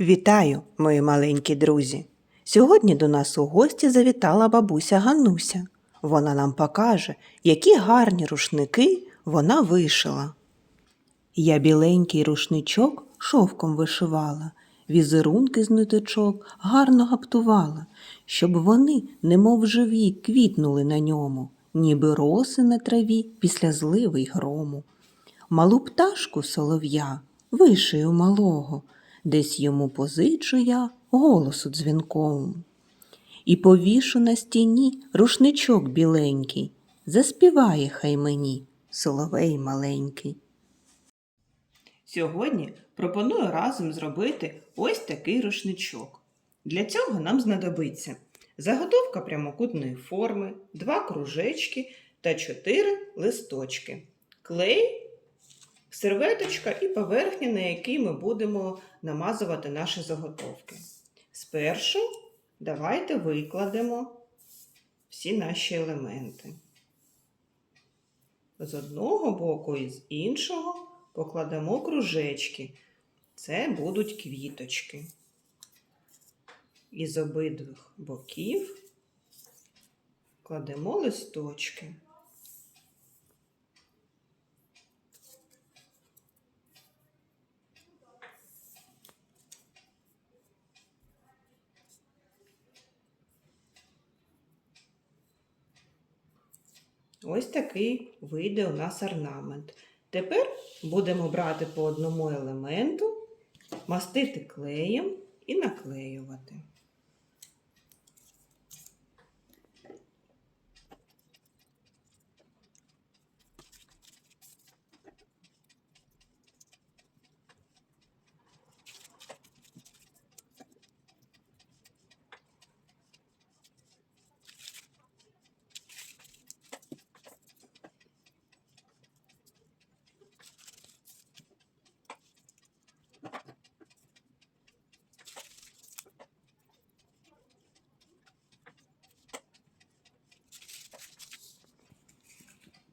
Вітаю, мої маленькі друзі! Сьогодні до нас у гості завітала бабуся Гануся. Вона нам покаже, які гарні рушники вона вишила. Я біленький рушничок шовком вишивала, візерунки з ниточок гарно гаптувала, щоб вони, немов живі, квітнули на ньому, ніби роси на траві після зливи й грому. Малу пташку солов'я вишию малого, десь йому позичу я голосу дзвінкову. І повішу на стіні рушничок біленький, заспіває хай мені соловей маленький. Сьогодні пропоную разом зробити ось такий рушничок. Для цього нам знадобиться заготовка прямокутної форми, два кружечки та чотири листочки, клей, серветочка і поверхня, на якій ми будемо намазувати наші заготовки. Спершу давайте викладемо всі наші елементи. З одного боку і з іншого покладемо кружечки. Це будуть квіточки. І з обидвих боків кладемо листочки. Ось такий вийде у нас орнамент. Тепер будемо брати по одному елементу, мастити клеєм і наклеювати.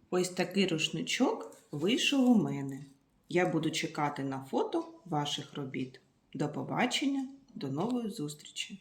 Ось такий рушничок вийшов у мене. Я буду чекати на фото ваших робіт. До побачення, до нової зустрічі!